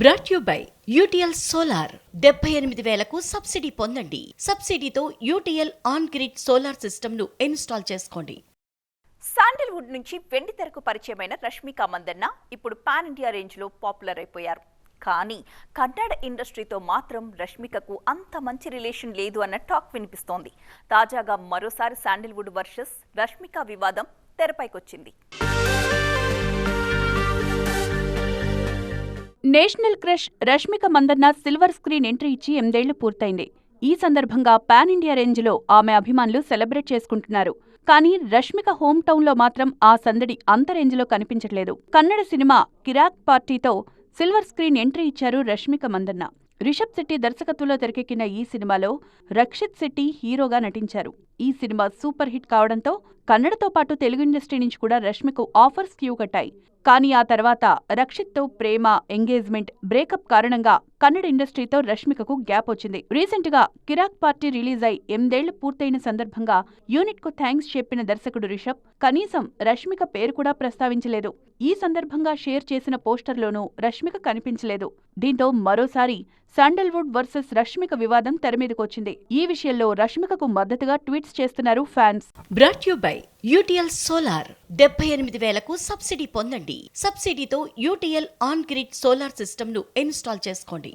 Brought you by UTL solar డెబ్బై ఎనిమిది వేలకు సబ్సిడీ పొందండి. సబ్సిడీతో యూటీఎల్ ఆన్ గ్రిడ్ సోలార్ సిస్టమ్ను ఇన్స్టాల్ చేసుకోండి. శాండిల్వుడ్ నుంచి వెండి తెరకు పరిచయమైన రష్మిక మందన్న ఇప్పుడు పాన్ ఇండియా రేంజ్లో పాపులర్ అయిపోయారు. కానీ కన్నడ ఇండస్ట్రీతో మాత్రం రష్మికకు అంత మంచి రిలేషన్ లేదు అన్న టాక్ వినిపిస్తోంది. తాజాగా మరోసారి శాండిల్వుడ్ వర్సెస్ రష్మిక వివాదం తెరపైకొచ్చింది. National crush Rashmika Mandanna silver screen entry ఇచ్చి ఎనిమిదేళ్ళు పూర్తయింది. ఈ సందర్భంగా పాన్ ఇండియా రేంజ్లో ఆమె అభిమానులు సెలబ్రేట్ చేసుకుంటున్నారు. కానీ రష్మిక హోమ్ టౌన్లో మాత్రం ఆ సందడి అంత రేంజ్లో కనిపించట్లేదు. కన్నడ సినిమా కిరాక్ పార్టీతో సిల్వర్ స్క్రీన్ ఎంట్రీ ఇచ్చారు రష్మిక మందన్న. రిషబ్ శెట్టి దర్శకత్వంలో తెరకెక్కిన ఈ సినిమాలో రక్షిత్ శెట్టి హీరోగా నటించారు. ఈ సినిమా సూపర్ హిట్ కావడంతో కన్నడతో పాటు తెలుగు ఇండస్ట్రీ నుంచి కూడా రష్మికు ఆఫర్స్ క్యూ కట్టాయి. కానీ ఆ తర్వాత రక్షిత్తో ప్రేమ ఎంగేజ్మెంట్ బ్రేకప్ కారణంగా కన్నడ ఇండస్ట్రీతో రష్మికకు గ్యాప్ వచ్చింది. రీసెంట్గా కిరాక్ పార్టీ రిలీజ్ అయి ఎనిమిదేళ్ళు పూర్తయిన సందర్భంగా యూనిట్కు థ్యాంక్స్ చెప్పిన దర్శకుడు రిషబ్ కనీసం రష్మిక పేరు కూడా ప్రస్తావించలేదు. ఈ సందర్భంగా షేర్ చేసిన పోస్టర్లోనూ రష్మిక కనిపించలేదు. దీంతో మరోసారి శాండల్వుడ్ వర్సెస్ రష్మిక వివాదం తెరమీదకొచ్చింది ఈ విషయంలో రష్మికకు మద్దతుగా ట్వీట్ ట్వీట్స్ చేస్తున్నారు fans. Brought you by UTL solar డెబ్బై ఎనిమిది వేలకు సబ్సిడీ పొందండి. సబ్సిడీతో యూటీఎల్ ఆన్ గ్రిడ్ సోలార్ సిస్టమ్ను ఇన్స్టాల్ చేసుకోండి.